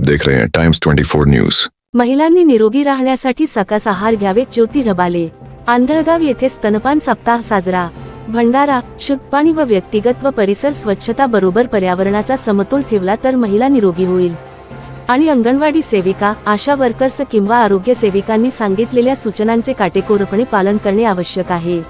देख रहे हैं टाइम्स 24 न्यूज महिलांनी निरोगी राहण्यासाठी सकस आहार घ्यावे ज्योती ढबाले. आंधळगाव येथे स्तनपान सप्ताह साजरा. भंडारा शुद्ध पाणी व व्यक्तिगत व परिसर स्वच्छता बरोबर पर्यावरणाचा समतोल ठेवला तर महिला निरोगी होईल. आणि अंगणवाडी सेविका आशा वर्कर्स किंवा आरोग्य सेविकांनी सांगितलेल्या सूचनांचे काटेकोरपणे पालन करणे आवश्यक आहे.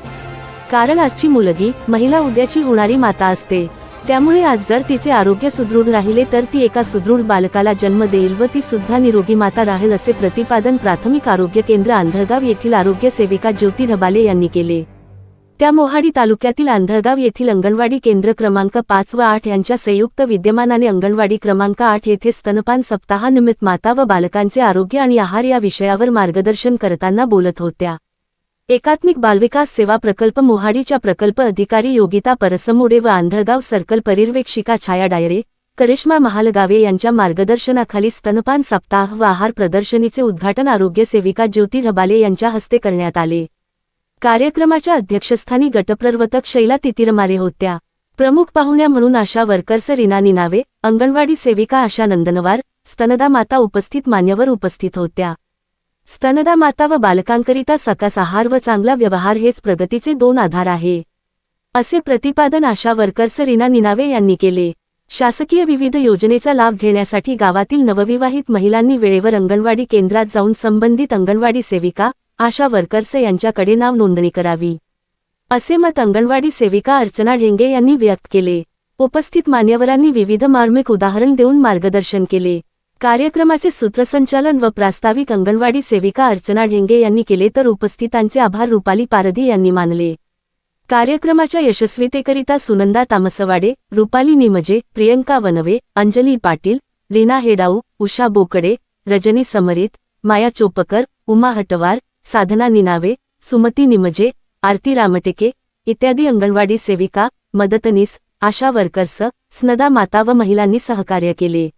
कारण आजची मुलगी महिला उद्याची होणारी माता असते. त्यामुळे आज जर तिचे आरोग्य सुदृढ राहिले तर ती एका सुदृढ बालकाला जन्म देईल व ती सुद्धा निरोगी माता राहील असे प्रतिपादन प्राथमिक आरोग्य केंद्र आंधळगाव येथील आरोग्य सेविका ज्योती ढबाले यांनी केले. त्या मोहाडी तालुक्यातील आंधळगाव येथील अंगणवाडी केंद्र क्रमांक पाच व आठ यांच्या संयुक्त विद्यमानाने अंगणवाडी क्रमांक आठ येथे स्तनपान सप्ताहानिमित्त माता व बालकांचे आरोग्य आणि आहार या विषयावर मार्गदर्शन करताना बोलत होत्या. एकात्मिक बालविकास सेवा प्रकल्प मोहाडीच्या प्रकल्प अधिकारी योगिता परसमोडे व आंधळगाव सर्कल परिर्वेक्षिका छाया डायरे करिश्मा महालगावे यांच्या मार्गदर्शनाखाली स्तनपान सप्ताह व आहार प्रदर्शनीचे उद्घाटन आरोग्य सेविका ज्योती ढबाले यांच्या हस्ते करण्यात आले. कार्यक्रमाच्या अध्यक्षस्थानी गटप्रवर्तक शैला तितिरमारे होत्या. प्रमुख पाहुण्या म्हणून आशा वर्कर्स रिना निनावे अंगणवाडी सेविका आशा नंदनवार स्तनदा माता उपस्थित मान्यवर उपस्थित होत्या. स्तनदा माता व बालकांकरिता सकस आहार व चांगला व्यवहार हेच प्रगतीचे दोन आधार आहे. असे प्रतिपादन आशा वर्कर्स रीना निनावे यांनी केले. शासकीय विविध योजनेचा लाभ घेण्यासाठी गावातील नवविवाहित महिलांनी वेळेवर अंगणवाडी केंद्रात जाऊन संबंधित अंगणवाडी सेविका आशा वर्कर्स यांच्याकडे नाव नोंदणी करावी. असे मत अंगणवाडी सेविका अर्चना ढेंगे यांनी व्यक्त केले. उपस्थित मान्यवरांनी विविध मार्मिक उदाहरण देऊन मार्गदर्शन केले. कार्यक्रमाचे सूत्रसंचालन व प्रास्ताविक अंगणवाडी सेविका अर्चना ढेंगे यांनी केले तर उपस्थितांचे आभार रुपाली पारधी यांनी मानले. कार्यक्रमाच्या यशस्वीतेकरिता सुनंदा तामसवाडे रुपाली निमजे प्रियंका वनवे अंजली पाटील रीना हेडाऊ उषा बोकडे रजनी समरित माया चोपकर उमा हटवार साधना निनावे सुमती निमजे आरती रामटेके इत्यादी अंगणवाडी सेविका मदतनीस आशा वर्कर्स स्नदा माता व महिलांनी सहकार्य केले.